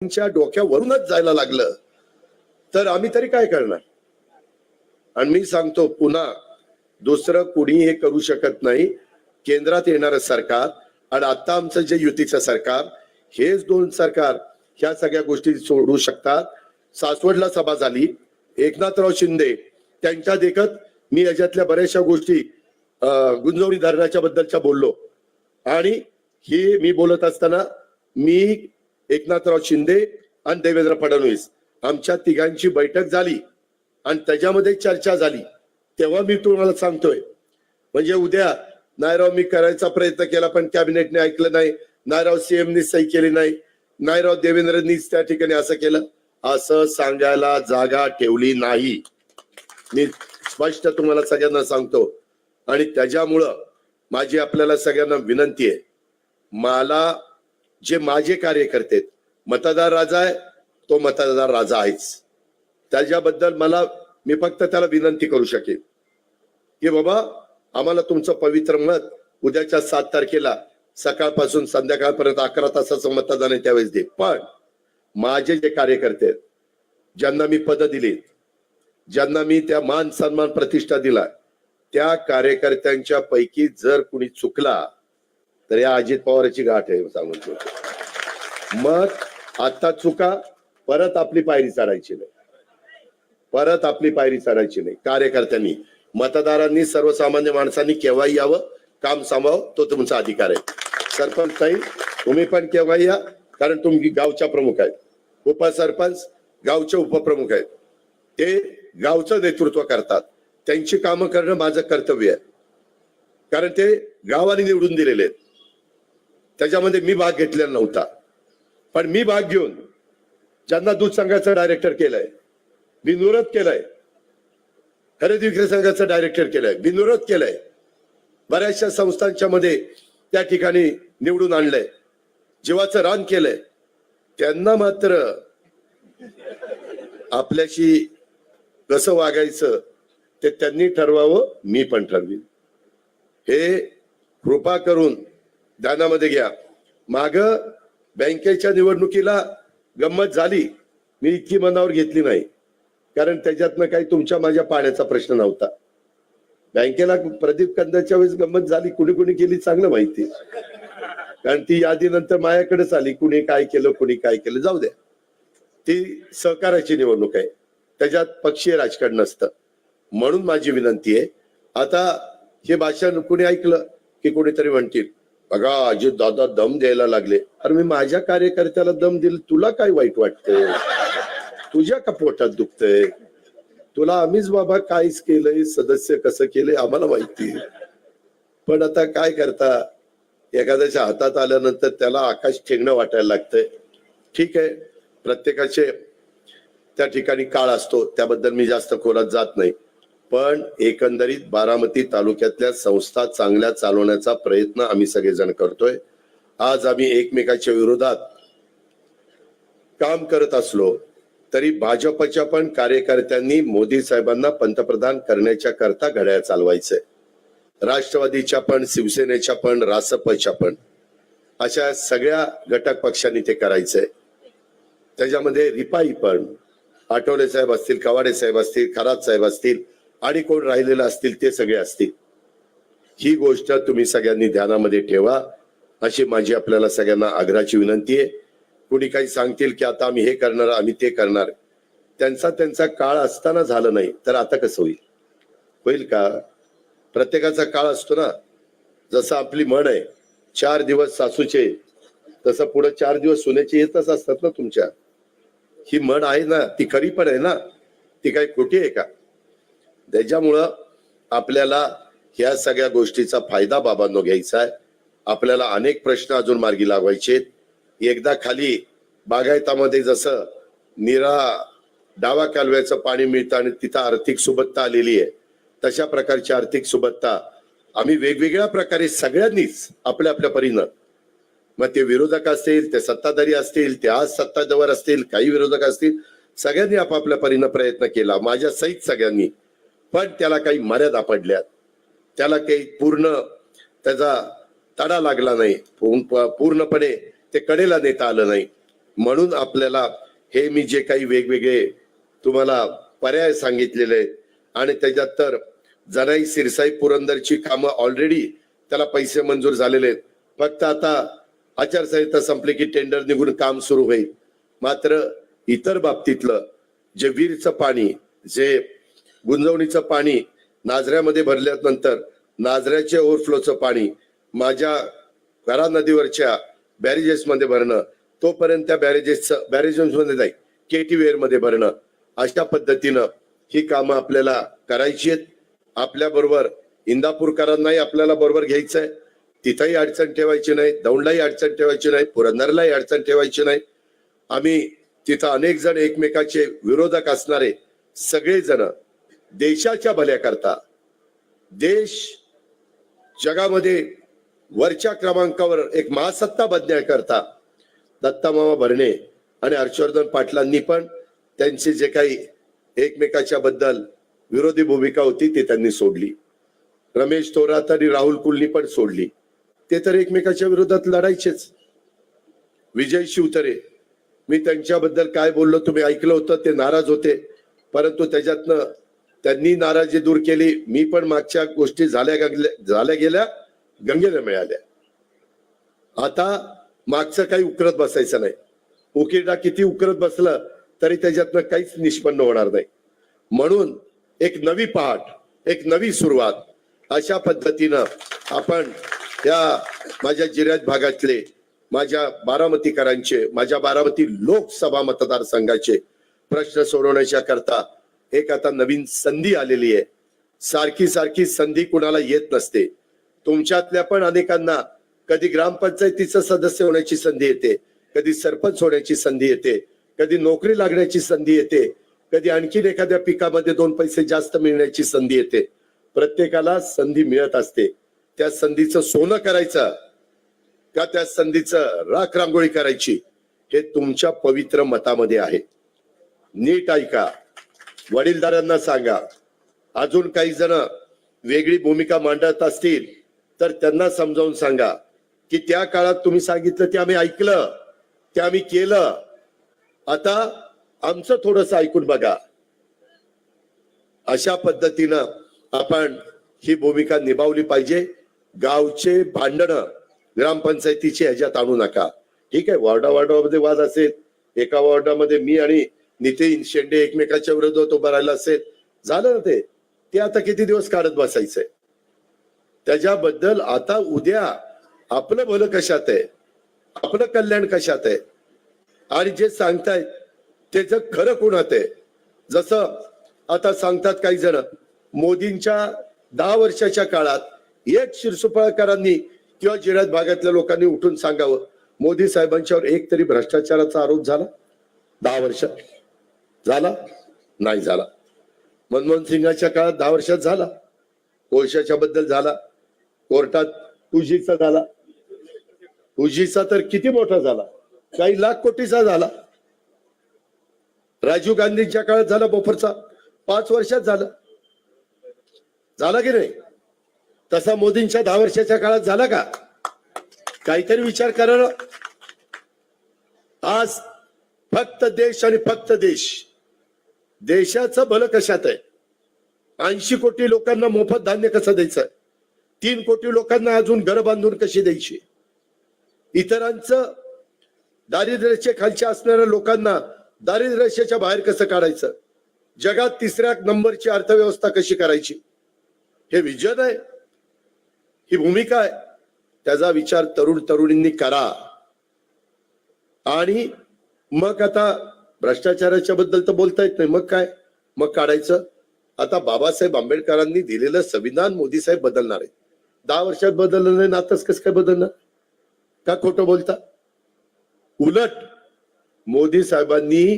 त्यांच्या डोक्यावरूनच जायला लागलं. तर आम्ही तरी काय करणार? आणि मी सांगतो पुन्हा दुसरं कुणी हे करू शकत नाही. केंद्रात येणारं सरकार आणि आता आमचं जे युतीचं सरकार हेच दोन सरकार ह्या सगळ्या गोष्टी सोडू शकतात. सासवडला सभा झाली. एकनाथराव शिंदे त्यांच्या देखत मी याच्यातल्या बऱ्याचशा गोष्टी अं, गुंजवणी धरणाच्या बद्दलच्या बोललो. आणि हे मी बोलत असताना मी एकनाथराव शिंदे आणि देवेंद्र फडणवीस. आमच्या तिघांची बैठक झाली आणि त्याच्यामध्ये चर्चा झाली. तेव्हा मी तुम्हाला सांगतोय. म्हणजे उद्या नायराव मी करायचा प्रयत्न केला पण कॅबिनेटने ऐकलं नाही. नायराव सीएमनी सही केली नाही. नायराव देवेंद्रनीच त्या ठिकाणी असं केलं. असं सांगायला जागा ठेवली नाही. मी स्पष्ट तुम्हाला सगळ्यांना सांगतो. आणि त्याच्यामुळं माझी आपल्याला सगळ्यांना विनंती आहे. मला जे माझे कार्यकर्ते मतदार राजा आहे तो मतदार राजा आहेच. त्याच्याबद्दल मला मी फक्त त्याला विनंती करू शकेन की बाबा आम्हाला तुमचं पवित्र मत उद्याच्या सात तारखेला सकाळपासून संध्याकाळपर्यंत अकरा तासाचं मतदान आहे त्यावेळेस दे. पण माझे जे कार्यकर्ते आहेत ज्यांना मी पद दिली ज्यांना मी त्या मान सन्मान प्रतिष्ठा दिला त्या कार्यकर्त्यांच्या पैकी जर कुणी चुकला तर या अजित पवारची गाठ आहे सांगून ठेवतो. मग आता चुका परत आपली पायरी चढायची नाही. परत आपली पायरी चढायची नाही. कार्यकर्त्यांनी मतदारांनी सर्वसामान्य माणसांनी केव्हाही यावं काम सांभाव तो तुमचा अधिकार आहे. सरपंच साहेब तुम्ही पण केव्हाही या कारण तुम्ही गावच्या प्रमुख आहेत. उपसरपंच गावचे उपप्रमुख आहेत. ते गावचं नेतृत्व करतात. त्यांची कामं करणं माझं कर्तव्य आहे. कारण ते गावाने निवडून दिलेले आहेत. त्याच्यामध्ये मी भाग घेतलेला नव्हता. पण मी भाग घेऊन ज्यांना दूध संघाचं डायरेक्टर केलंय बिनविरोध केलंय खरेदी विक्री संघाचं डायरेक्टर केलंय बिनविरोध केलंय बऱ्याचशा संस्थांच्या मध्ये त्या ठिकाणी निवडून आणलंय. जीवाचं रान केलंय. त्यांना मात्र आपल्याशी कसं वागायचं ते त्यांनी ठरवावं मी पण ठरवीन. हे कृपा करून ध्यानामध्ये घ्या. माग बँकेच्या निवडणुकीला गंमत झाली. मी इतकी मनावर घेतली नाही. कारण त्याच्यातनं काही तुमच्या माझ्या पाण्याचा प्रश्न नव्हता. बँकेला प्रदीप कंदाच्या वेळेस गंमत झाली. कुणी कुणी केली चांगलं माहिती. कारण ती यादी नंतर माझ्याकडेच आली. कुणी काय केलं कुणी काय केलं जाऊ द्या. ती सहकाराची निवडणूक आहे. त्याच्यात पक्षीय राजकारण नसतं. म्हणून माझी विनंती आहे. आता हे भाषण कुणी ऐकलं की कुणीतरी म्हणतील? बघा अजित दादा दम द्यायला लागले. अरे मी माझ्या कार्यकर्त्याला दम दिल तुला काय वाईट वाटतंय? तुझ्या का पोटात दुखतंय? तुला आम्हीच बाबा कायच केलंय सदस्य कसं केलंय आम्हाला माहिती पण आता काय करता? एखाद्याच्या हातात आल्यानंतर त्याला आकाश ठेंगणं वाटायला लागतंय. ठीक आहे प्रत्येकाचे त्या ठिकाणी काळ असतो त्याबद्दल मी जास्त खोलात जात नाही. पण एकंदरीत बारामती तालुक्यातल्या संस्था चांगल्या चालवण्याचा प्रयत्न आम्ही सगळेजण करतोय. आज आम्ही एकमेकाच्या विरोधात काम करत असलो तरी भाजपच्या पण कार्यकर्त्यांनी मोदी साहेबांना पंतप्रधान करण्याच्या करता घड्याळ चालवायचंय. राष्ट्रवादीच्या पण शिवसेनेच्या पण रासपच्या पण अशा सगळ्या घटक पक्षांनी ते करायचंय. त्याच्यामध्ये रिपाई पण आठवले साहेब असतील कवाडे साहेब असतील खरात साहेब असतील आणि कोण राहिलेलं असतील ते सगळे असतील. ही गोष्ट तुम्ही सगळ्यांनी ध्यानामध्ये ठेवा. अशी माझी आपल्याला सगळ्यांना आग्रहाची विनंती आहे. कुणी काही सांगतील की आता आम्ही हे करणार आम्ही ते करणार. त्यांचा त्यांचा काळ असताना झालं नाही तर आता कसं होईल? होईल का? प्रत्येकाचा काळ असतो ना. जसं आपली म्हण आहे चार दिवस सासूचे तसं पुढे चार दिवस सुनेचे येतच असतात ना तुमच्या. ही म्हण आहे ना ती खरी पण आहे ना. ती काही खोटी आहे का? त्याच्यामुळं आपल्याला ह्या सगळ्या गोष्टीचा फायदा बाबांनो घ्यायचा आहे. आपल्याला अनेक प्रश्न अजून मार्गी लागवायचे एकदा खाली बागायतामध्ये जसं निरा डावा कालव्याचं पाणी मिळतं आणि तिथं आर्थिक सुबत्ता आलेली आहे तशा प्रकारची आर्थिक सुबत्ता आम्ही वेगवेगळ्या प्रकारे सगळ्यांनीच आपल्या आपल्या परीनं. मग ते विरोधक असतील ते सत्ताधारी असतील ते आज सत्ताधावर असतील काही विरोधक असतील सगळ्यांनी आपापल्या परीनं प्रयत्न केला. माझ्या सहित सगळ्यांनी पण त्याला काही मर्यादा पडल्यात. त्याला काही पूर्ण त्याचा तडा लागला नाही. पूर्णपणे ते कडेला नेता आलं नाही. म्हणून आपल्याला हे मी जे काही वेगवेगळे तुम्हाला पर्याय सांगितलेले आणि त्याच्यात तर जनाई सिरसाई पुरंदरची कामं ऑलरेडी त्याला पैसे मंजूर झालेले आहेत. फक्त आता आचारसंहिता संपली की टेंडर निघून काम सुरू होईल. मात्र इतर बाबतीतलं जे वीरचं पाणी जे गुंजवणीचं पाणी नाजऱ्यामध्ये भरल्यानंतर नाजऱ्याच्या ओव्हरफ्लोचं पाणी माझ्या करा नदीवरच्या बॅरेजेसमध्ये भरणं तोपर्यंत त्या बॅरेजेसचं बॅरेजेसमध्ये जाईल केटीवेअरमध्ये भरणं. अशा पद्धतीनं ही कामं आपल्याला करायची आहेत. आपल्याबरोबर इंदापूरकरांनाही आपल्याला बरोबर घ्यायचं आहे तिथंही अडचण ठेवायची नाही दौंडलाही अडचण ठेवायची नाही पुरंदरलाही अडचण ठेवायची नाही. आम्ही तिथं अनेक जण एकमेकाचे विरोधक असणारे सगळेजण देशाच्या भल्याकरता. देश जगामध्ये वरच्या क्रमांकावर एक महासत्ता बदण्याकरता दत्तामामा भरणे आणि हर्षवर्धन पाटलांनी पण त्यांचे जे काही एकमेकाच्या बद्दल विरोधी भूमिका होती ती त्यांनी सोडली. रमेश थोरात आणि राहुल कुलनी पण सोडली. ते तर एकमेकाच्या विरोधात लढायचेच. विजय शिवतरे मी त्यांच्याबद्दल काय बोललो तुम्ही ऐकलं होतं ते नाराज होते. परंतु त्याच्यातनं त्यांनी नाराजी दूर केली. मी पण मागच्या गोष्टी झाल्या झाल्या गेल्या गंगेला मिळाल्या. आता मागचं काही उकरत बसायचं नाही. उकिरडा किती उकरत बसलं तरी त्याच्यातनं काहीच निष्पन्न होणार नाही. म्हणून एक नवी पहाट एक नवी सुरुवात अशा पद्धतीनं आपण या माझ्या जिल्ह्यात भागातले माझ्या बारामतीकरांचे माझ्या बारामती लोकसभा मतदारसंघाचे प्रश्न सोडवण्याच्या करता एक आता नवीन संधी आलेली आहे. सारखी सारखी संधी कुणाला येत नसते. तुमच्यातल्या पण अनेकांना कधी ग्रामपंचायतीचं सदस्य होण्याची संधी येते कधी सरपंच होण्याची संधी येते कधी नोकरी लागण्याची संधी येते कधी आणखीन एखाद्या पिकामध्ये दोन पैसे जास्त मिळण्याची संधी येते. प्रत्येकाला संधी मिळत असते. त्या संधीचं सोनं करायचं का त्या संधीचं राख रांगोळी करायची हे तुमच्या पवित्र मतामध्ये आहे. नीट ऐका. वडीलधाऱ्यांना सांगा. अजून काही जण वेगळी भूमिका मांडत असतील तर त्यांना समजावून सांगा. की त्या काळात तुम्ही सांगितलं ते आम्ही ऐकलं ते आम्ही केलं. आता आमचं थोडस ऐकून बघा. अशा पद्धतीनं आपण ही भूमिका निभावली पाहिजे. गावचे भांडण ग्रामपंचायतीचे ह्याच्यात आणू नका. ठीक आहे वॉर्डा वॉर्डामध्ये वाद असेल एका वॉर्डामध्ये मी आणि नितीन शेंडे एकमेकाच्या विरोधात उभं राहिला असेल. झालं ना ते? ते आता किती दिवस काढत बसायचंय? त्याच्याबद्दल आता उद्या आपलं भलं कशात आहे? आपलं कल्याण कशात आहे? आणि जे सांगतायत त्याचं खरं कोणात आहे? जसं आता सांगतात काही जण मोदींच्या दहा वर्षाच्या काळात एक शिरसुपाळकरांनी किंवा जिल्ह्यात भागातल्या लोकांनी उठून सांगावं मोदी साहेबांच्यावर एक तरी भ्रष्टाचाराचा आरोप झाला? दहा वर्षात. झाला? नाही झाला. मनमोहन सिंगाच्या काळात दहा वर्षात झाला. कोळशाच्या बद्दल झाला. कोर्टात तुझीचा झाला. तुझीचा तर किती मोठा झाला? काही लाख कोटीचा झाला. राजीव गांधींच्या काळात झाला बोफरचा. पाच वर्षात झाला. झाला की नाही? तसा मोदींच्या दहा वर्षाच्या काळात झाला का? काहीतरी विचार करा ना. आज फक्त देश आणि फक्त देश. देशाचं भलं कशात आहे? ऐंशी कोटी लोकांना मोफत धान्य कसं द्यायचं? तीन कोटी लोकांना अजून घर बांधून कशी द्यायची? इतरांचं दारिद्र्याच्या खालच्या असणाऱ्या लोकांना दारिद्र्याच्या बाहेर कसं काढायचं? जगात तिसऱ्या नंबरची अर्थव्यवस्था कशी करायची? हे विजन आहे. ही भूमिका आहे. त्याचा विचार तरुण तरुणींनी करा. आणि मग आता भ्रष्टाचाराच्या बद्दल तर बोलता येत नाही. मग काय? मग काढायचं? आता बाबासाहेब आंबेडकरांनी दिलेलं संविधान मोदी साहेब बदलणार आहे दहा वर्षात बदललं नाही नातच कसं काय बदलणार? का खोटं बोलता? उलट मोदी साहेबांनी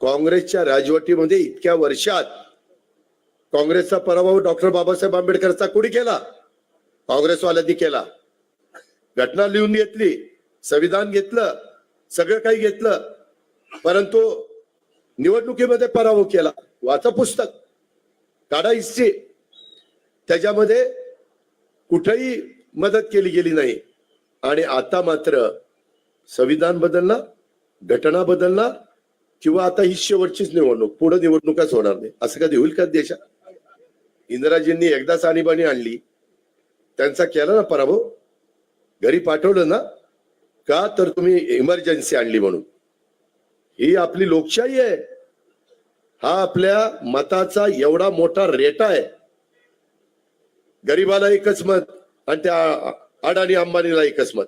काँग्रेसच्या राजवटीमध्ये इतक्या वर्षात काँग्रेसचा पराभव डॉक्टर बाबासाहेब आंबेडकरचा कोणी केला? काँग्रेसवाल्यांनी केला. घटना लिहून घेतली संविधान घेतलं सगळं काही घेतलं. परंतु निवडणुकीमध्ये पराभव केला. वाचा पुस्तक. काढा हिस्ट्री. त्याच्यामध्ये कुठेही मदत केली गेली नाही. आणि आता मात्र संविधान बदलणार घटना बदलणार किंवा आता ही शेवटचीच निवडणूक पुढे निवडणुकाच होणार नाही. असं कधी होईल का देशात इंदिराजींनी एकदाच आणीबाणी आणली. त्यांचा केला ना पराभव? घरी पाठवलं ना? का तर तुम्ही इमर्जन्सी आणली म्हणून? ही आपली लोकशाही आहे. हा आपल्या मताचा एवढा मोठा रेटा आहे. गरीबाला एकच मत आणि त्या अडाणी अंबानीला एकच मत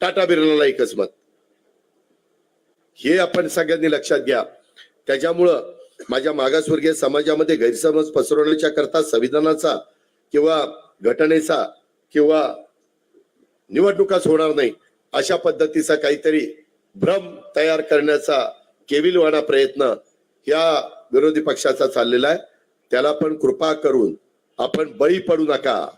टाटा बिर्लाला एकच मत हे आपण सगळ्यांनी लक्षात घ्या. त्याच्यामुळं माझ्या मागासवर्गीय समाजामध्ये गैरसमज पसरवण्याच्या करता संविधानाचा किंवा घटनेचा किंवा निवडणुकाच होणार नाही अशा पद्धतीचा काहीतरी भ्रम तयार करण्याचा केविलवाणा प्रयत्न या विरोधी पक्षाचा चाललेला आहे. त्याला पण कृपा करून आपण बळी पडू नका.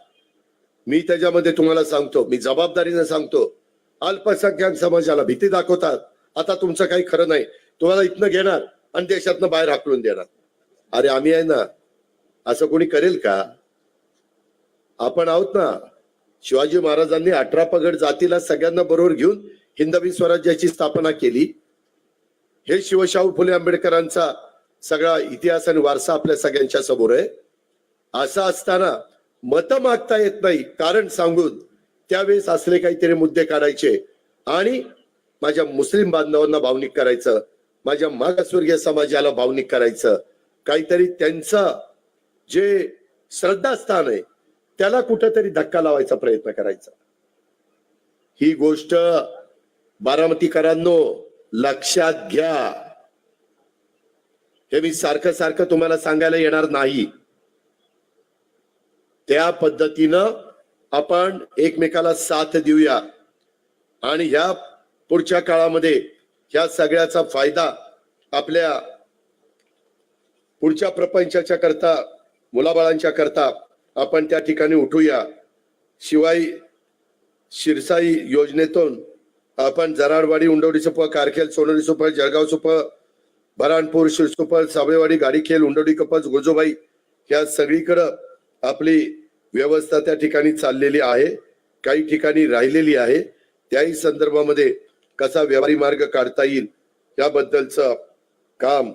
मी त्याच्यामध्ये तुम्हाला सांगतो मी जबाबदारीने सांगतो. अल्पसंख्याक समाजाला भीती दाखवतात. आता तुमचं काही खरं नाही. तुम्हाला इथनं घेणार आणि देशातनं बाहेर हाकलून देणार. अरे आम्ही आहे ना असं कोणी करेल का? आपण आहोत ना शिवाजी महाराजांनी अठरा पगड जातीला सगळ्यांना बरोबर घेऊन हिंदवी स्वराज्याची स्थापना केली. हे शिवशाहू फुले आंबेडकरांचा सगळा इतिहास आणि वारसा आपल्या सगळ्यांच्या समोर आहे. असं असताना मत मागता येत नाही कारण सांगून त्यावेळेस असले काहीतरी मुद्दे काढायचे आणि माझ्या मुस्लिम बांधवांना भावनिक करायचं माझ्या मागासवर्गीय समाजाला भावनिक करायचं काहीतरी त्यांचं जे श्रद्धास्थान आहे त्याला कुठंतरी धक्का लावायचा प्रयत्न करायचा. ही गोष्ट बारामतीकरांनो लक्षात घ्या. हे मी सारखं सारखं तुम्हाला सांगायला येणार नाही. त्या पद्धतीनं आपण एकमेकाला साथ देऊया. आणि ह्या पुढच्या काळामध्ये ह्या सगळ्याचा फायदा आपल्या पुढच्या प्रपंचाच्या करता मुलाबाळांच्या करता आपण त्या ठिकाणी उठूया. शिवाय शिरसाई योजनेतून आपण जराडवाडी उंडवडी सुप कारखेल सोनोरी सुप जळगाव सुप भरानपूर शिरसुपर साबळेवाडी गाडीखेल उंडवडी कपच गोजोबाई ह्या सगळीकडं आपली व्यवस्था त्या ठिकाणी चाललेली आहे काही ठिकाणी राहिलेली आहे. त्याही संदर्भामध्ये कसा व्यवहारी मार्ग काढता येईल याबद्दलचं काम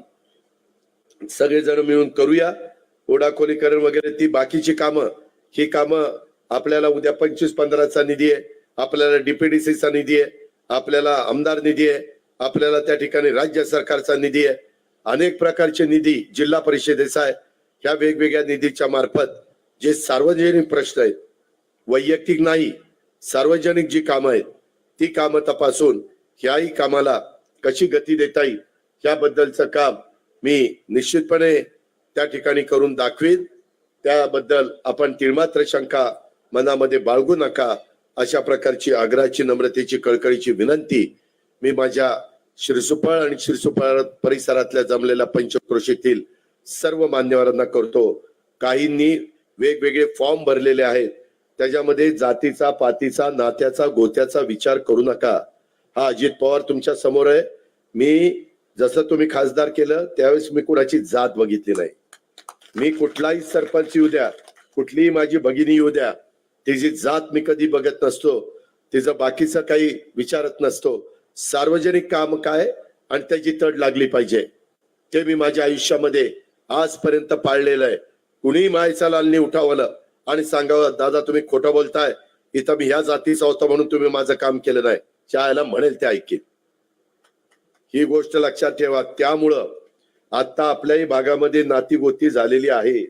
सगळेजण मिळून करूया. ओढाखोलीकरण वगैरे ती बाकीची कामं ही कामं आपल्याला उद्या पंचवीस पंधराचा निधी आहे आपल्याला डीपीडीसीचा निधी आहे. आपल्याला आमदार निधी आहे आपल्याला त्या ठिकाणी राज्य सरकारचा निधी आहे. अनेक प्रकारचे निधी जिल्हा परिषदेचा आहे. ह्या वेगवेगळ्या निधीच्या मार्फत जे सार्वजनिक प्रश्न आहेत वैयक्तिक नाही सार्वजनिक जी कामं आहेत ती कामं तपासून ह्याही कामाला कशी गती देता येईल याबद्दलचं काम मी निश्चितपणे त्या ठिकाणी करून दाखवीन. त्याबद्दल आपण तिळमात्र शंका मनामध्ये बाळगू नका. अशा प्रकारची आग्रहाची नम्रतेची कळकळीची विनंती मी माझ्या श्रीसुफळ आणि श्रीसुफळ परिसरातल्या जमलेल्या पंचक्रोशीतील सर्व मान्यवरांना करतो. काहींनी वेगवेगळे फॉर्म भरलेले आहेत. त्याच्यामध्ये जातीचा पातीचा नात्याचा गोत्याचा विचार करू नका. हा अजित पवार तुमच्यासमोर आहे. मी जसं तुम्ही खासदार केलं त्यावेळेस मी कुणाची जात बघितली नाही. मी कुठलाही सरपंच येऊ द्या कुठलीही माझी भगिनी येऊ द्या तिची जात मी कधी बघत नसतो तिचं बाकीचा काही विचारत नसतो सार्वजनिक काम काय आणि त्याची तड लागली पाहिजे. ते मी माझ्या आयुष्यामध्ये आजपर्यंत पाळलेलं आहे. कुणीही मायचा लालनी उठावलं आणि सांगावं दादा तुम्ही खोटं बोलताय. इथं मी ह्या जातीचा होता म्हणून तुम्ही माझं काम केलं नाही. शाळेला म्हणेल ते ऐकेल ही गोष्ट लक्षात ठेवा. त्यामुळं आता आपल्याही भागामध्ये नातीगोती झालेली आहे.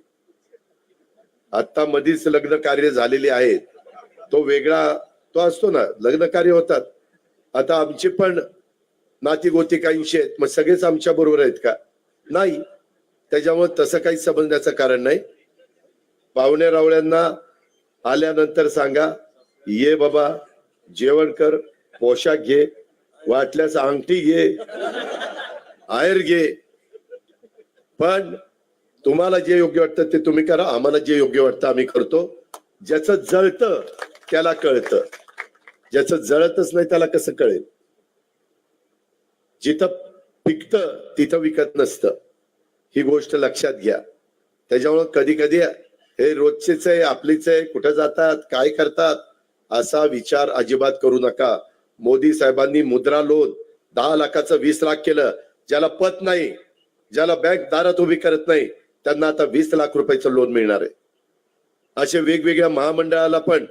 आता मधीच लग्न कार्य झालेले आहेत. तो वेगळा तो असतो ना लग्न कार्य होतात. आता आमची पण नाती गोती काहींशी आहेत. मग सगळेच आमच्या बरोबर आहेत का? नाही. त्याच्यामुळे तसं काही समजण्याचं कारण नाही. पाहुण्या रावळ्यांना आल्यानंतर सांगा ये बाबा जेवण कर पोशाख घे वाटल्यास अंगठी घे आयर घे. पण तुम्हाला जे योग्य वाटतं ते तुम्ही करा. आम्हाला जे योग्य वाटतं आम्ही करतो. ज्याचं जळतं त्याला कळतं. ज्याचं जळतच नाही त्याला कसं कळेल? जिथं पिकतं तिथं विकत नसतं. ही गोष्ट लक्षात घ्या. त्याच्यामुळं कधी कधी हे रोजचेच आहे आपलीच आहे कुठं जातात काय करतात असा विचार अजिबात करू नका. मोदी साहेबांनी मुद्रा लोन दहा लाखाचं वीस लाख केलं ज्याला पत नाही ज्याला बँक दारात उभी करत नाही त्यांना आता वीस लाख रुपयाचं लोन मिळणार आहे. असे वेगवेगळ्या महामंडळाला पण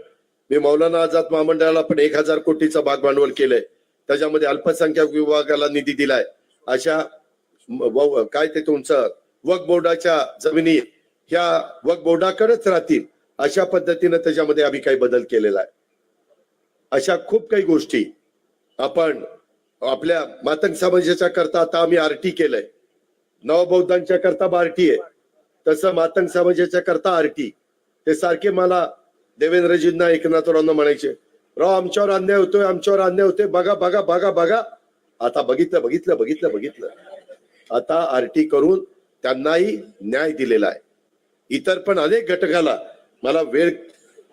मी मौलाना आझाद महामंडळाला पण एक हजार कोटीचं भाग भांडवल केलंय. त्याच्यामध्ये अल्पसंख्याक विभागाला निधी दिलाय. अशा काय ते तुमचं वक बोर्डाच्या जमिनी ह्या वक बोर्डाकडेच राहतील. अशा पद्धतीनं त्याच्यामध्ये आम्ही काही बदल केलेला आहे. अशा खूप काही गोष्टी आपण आपल्या मातंग समाजाच्या करता आता आम्ही आरटी केलंय. नवबौद्धांच्या करता बारटी आहे. तसं मातंग समाजाच्या करता आरटी. ते सारखे मला देवेंद्रजींना एकनाथरावांना म्हणायचे राव आमच्यावर अन्याय होतोय आमच्यावर अन्याय होतोय. बघा बघा बघा बघा. आता बघितलं बघितलं बघितलं बघितलं. आता आरटी करून त्यांनाही न्याय दिलेला आहे. इतर पण अनेक घटकाला मला वेळ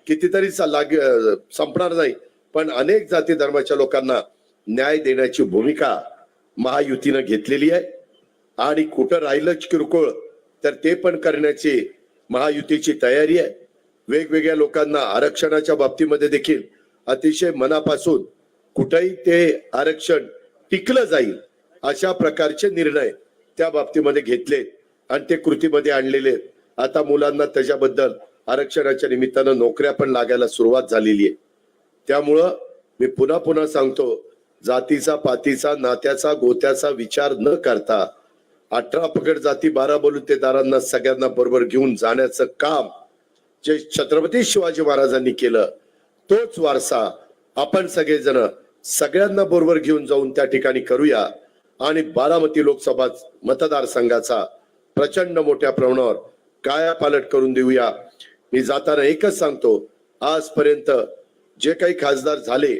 कितीतरी लाग संपणार नाही पण अनेक जाती धर्माच्या लोकांना न्याय देण्याची भूमिका महायुतीनं घेतलेली आहे. आणि कुठं राहिलंच किरकोळ तर ते पण करण्याची महायुतीची तयारी आहे. वेगवेगळ्या लोकांना आरक्षणाच्या बाबतीमध्ये देखील अतिशय मनापासून कुठेही ते आरक्षण टिकलं जाईल अशा प्रकारचे निर्णय त्या बाबतीमध्ये घेतले आणि ते कृतीमध्ये आणलेले. आता मुलांना त्याच्याबद्दल आरक्षणाच्या निमित्तानं नोकऱ्या पण लागायला सुरुवात झालेली आहे. त्यामुळं मी पुन्हा पुन्हा सांगतो जातीचा पातीचा नात्याचा गोत्याचा विचार न करता अठरा पकड जाती बारा बलुतेदारांना सगळ्यांना बरोबर घेऊन जाण्याचं काम जे छत्रपती शिवाजी महाराजांनी केलं तोच वारसा आपण सगळेजण सगळ्यांना बरोबर घेऊन जाऊन त्या ठिकाणी करूया. आणि बारामती लोकसभा मतदारसंघाचा प्रचंड मोठ्या प्रमाणावर कायापालट करून देऊया. मी जाताना एकच सांगतो आजपर्यंत जे काही खासदार झाले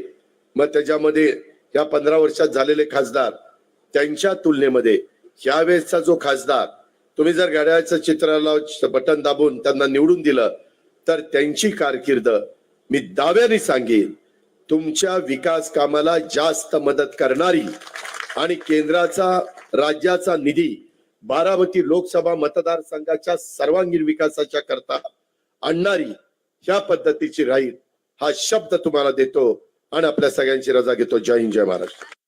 मग त्याच्यामध्ये या पंधरा वर्षात झालेले खासदार त्यांच्या तुलनेमध्ये ह्यावेळेसचा जो खासदार तुम्ही जर घड्याळचं चित्राला बटन दाबून त्यांना निवडून दिलं तर त्यांची कारकीर्द मी दाव्याने सांगेन. तुमच्या विकास कामाला जास्त मदत करणारी आणि केंद्राचा राज्याचा निधी बारामती लोकसभा मतदारसंघाच्या सर्वांगीण विकासाच्या करता आणणारी ह्या पद्धतीची राहील हा शब्द तुम्हाला देतो आणि आपल्या सगळ्यांची रजा घेतो. जय हिंद जय महाराष्ट्र.